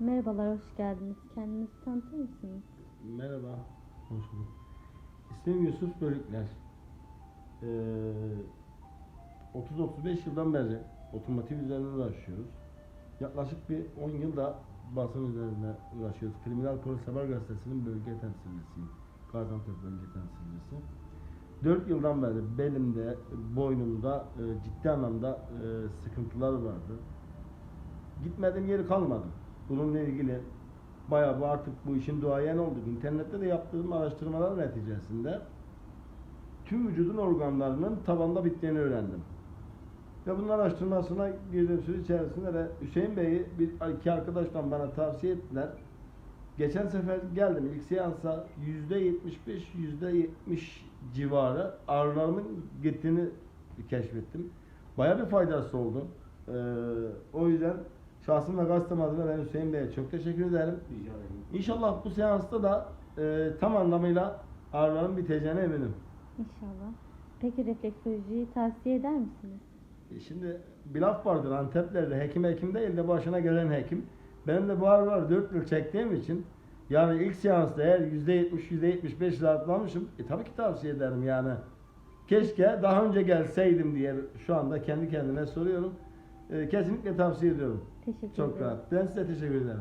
Merhabalar, hoş geldiniz. Kendinizi tanıtır mısınız? Merhaba, hoş bulduk. İsmim Yusuf Bölükler. Ee, 30-35 yıldan beri otomotiv üzerine uğraşıyoruz. Yaklaşık bir 10 yılda basın üzerine uğraşıyoruz. Kriminal Polis Haber Gazetesi'nin bölge temsilcisiyim. Gaziantep bölge temsilcisi. 4 yıldan beri belimde, boynumda e, ciddi anlamda e, sıkıntılar vardı. Gitmediğim yeri kalmadı. Bununla ilgili bayağı bu artık bu işin duayen olduk. İnternette de yaptığım araştırmalar neticesinde tüm vücudun organlarının tabanda bittiğini öğrendim. Ve bunun araştırmasına girdiğim süre içerisinde de Hüseyin Bey'i bir iki arkadaştan bana tavsiye ettiler. Geçen sefer geldim ilk seansa %75 %70 civarı ağrılarımın gittiğini keşfettim. Bayağı bir faydası oldu. Ee, o yüzden şahsım ve gazetem adına ben Hüseyin Bey'e çok teşekkür ederim. İnşallah bu seansta da e, tam anlamıyla ağrıların biteceğine eminim. İnşallah. Peki refleksolojiyi tavsiye eder misiniz? E, Şimdi bir laf vardır Anteplerde hekim hekim değil de başına gelen hekim. Benim de bu ağrıları 4 yıl çektiğim için yani ilk seansta eğer %70 %75 rahatlamışım e, tabii ki tavsiye ederim yani. Keşke daha önce gelseydim diye şu anda kendi kendime soruyorum. E, kesinlikle tavsiye ediyorum. Teşekkür Çok ederim. rahat. Ben size teşekkür ederim.